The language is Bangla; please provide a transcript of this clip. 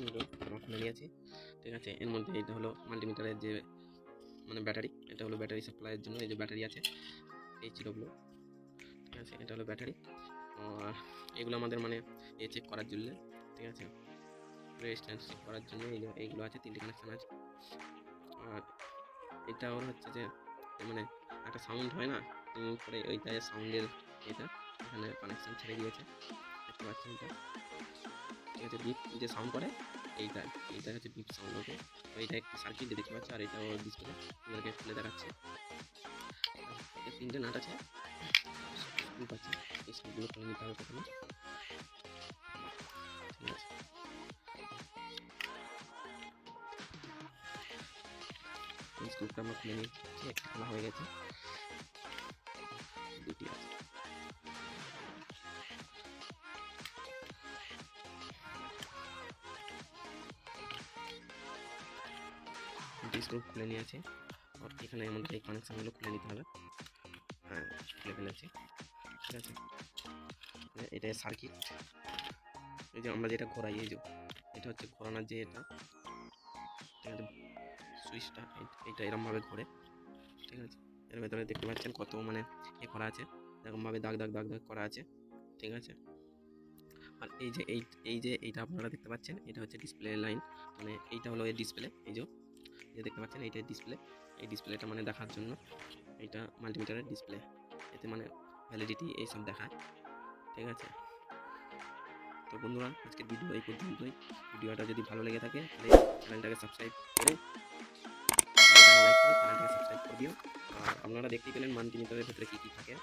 এগুলো আমরা খুলে নিয়েছি ঠিক আছে, এর মধ্যে এটা হলো মাল্টিমিটারের যে মানে ব্যাটারি এটা হলো ব্যাটারি সাপ্লাইয়ের জন্য এই যে ব্যাটারি আছে, এই চিরগুলো ঠিক আছে, এটা হলো ব্যাটারি আর এগুলো আমাদের মানে এ চেক করার জন্য, ঠিক আছে? রেজিস্ট্যান্স চেক করার জন্য এই এইগুলো আছে, তিনটে কানেকশান আছে। আর এটা ওর হচ্ছে যে মানে একটা সাউন্ড হয় না পরে ওইটা সাউন্ডের এটা, এখানে কানেকশান ছেড়ে দিয়েছে। দেখতে পাচ্ছেন ঠিক আছে বিপ যে সাউন্ড করে, এইটা এইটা হচ্ছে বিপ সাউন্ড ওকে এইটা একটু সার্কিট দেখতে পাচ্ছি, আর এটা ডিসপ্লে আপনাদেরকে খুলে দেখাচ্ছে। তিনটে নাট আছে স্ক্রুপ আছে এই স্ক্রুপগুলো খুলে নিতে হবে প্রথমে। ঠিক আছে। এই আমরা খুলে নিচ্ছি একটা হয়ে গেছে। দুটি আছে। স্ক্রু খুলে নিয়েছি। আর এখানে আমাদের এই কানেকশানগুলো খুলে নিতে হবে। হ্যাঁ। খুলে ফেলেছি। ঠিক আছে? এটা সার্কিট এই যে আমরা যেটা ঘোরাই এই যে এটা হচ্ছে ঘোরানোর যে এটা ঠিক আছে? সুইচটা এইটা এরমভাবে ঘোরে। ঠিক আছে? এর ভেতরে দেখতে পাচ্ছেন কত মানে এ করা আছে। এরকমভাবে দাগ দাগ দাগ দাগ করা আছে। ঠিক আছে? আর এই যে এই এই যে এইটা আপনারা দেখতে পাচ্ছেন এটা হচ্ছে ডিসপ্লে লাইন মানে এইটা হলো এর ডিসপ্লে এই যে যে দেখতে পাচ্ছেন এইটা ডিসপ্লে এই ডিসপ্লেটা মানে দেখার জন্য এটা মাল্টিমিটারের ডিসপ্লে এতে মানে ভ্যালিডিটি এইসব দেখায়। ঠিক আছে? তো বন্ধুরা, আজকের ভিডিও এই পর্যন্তই। ভিডিওটা যদি ভালো লেগে থাকে, তাহলে চ্যানেলটাকে সাবস্ক্রাইব করে চ্যানেলটাকে সাবস্ক্রাইব করে দিও। আর আপনারা দেখতেই পেলেন মাল্টিমিটারের ভেতরে কী কী থাকে।